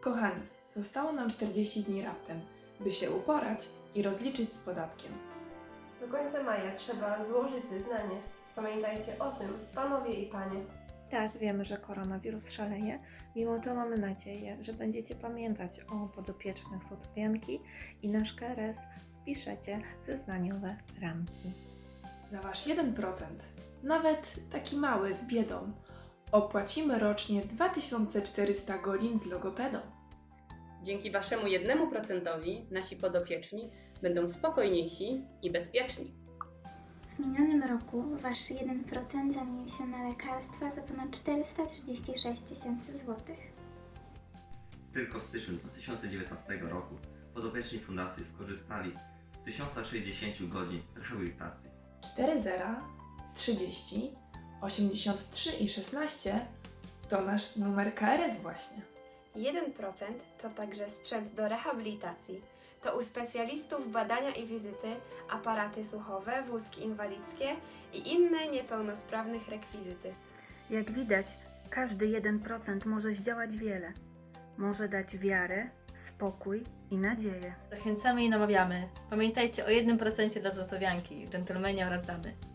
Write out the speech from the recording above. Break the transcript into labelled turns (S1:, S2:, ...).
S1: Kochani, zostało nam 40 dni raptem, by się uporać i rozliczyć z podatkiem.
S2: Do końca maja trzeba złożyć zeznanie. Pamiętajcie o tym, panowie i panie.
S3: Tak, wiemy, że koronawirus szaleje. Mimo to mamy nadzieję, że będziecie pamiętać o podopiecznych Złotowianki i nasz KRS wpiszecie zeznaniowe ramki.
S1: Za wasz 1%, nawet taki mały z biedą, opłacimy rocznie 2400 godzin z logopedą.
S4: Dzięki Waszemu jednemu procentowi nasi podopieczni będą spokojniejsi i bezpieczni.
S5: W minionym roku wasz 1% zamienił się na lekarstwa za ponad 436 tysięcy złotych.
S6: Tylko w styczniu 2019 roku podopieczni fundacji skorzystali z 1060 godzin rehabilitacji.
S1: 4 zera, 30, 83 i 16 to nasz numer KRS właśnie.
S7: 1% to także sprzęt do rehabilitacji. To u specjalistów badania i wizyty, aparaty słuchowe, wózki inwalidzkie i inne niepełnosprawnych rekwizyty.
S8: Jak widać, każdy 1% może zdziałać wiele. Może dać wiarę, spokój i nadzieję.
S9: Zachęcamy i namawiamy. Pamiętajcie o 1% dla złotowianki, dżentelmeni oraz damy.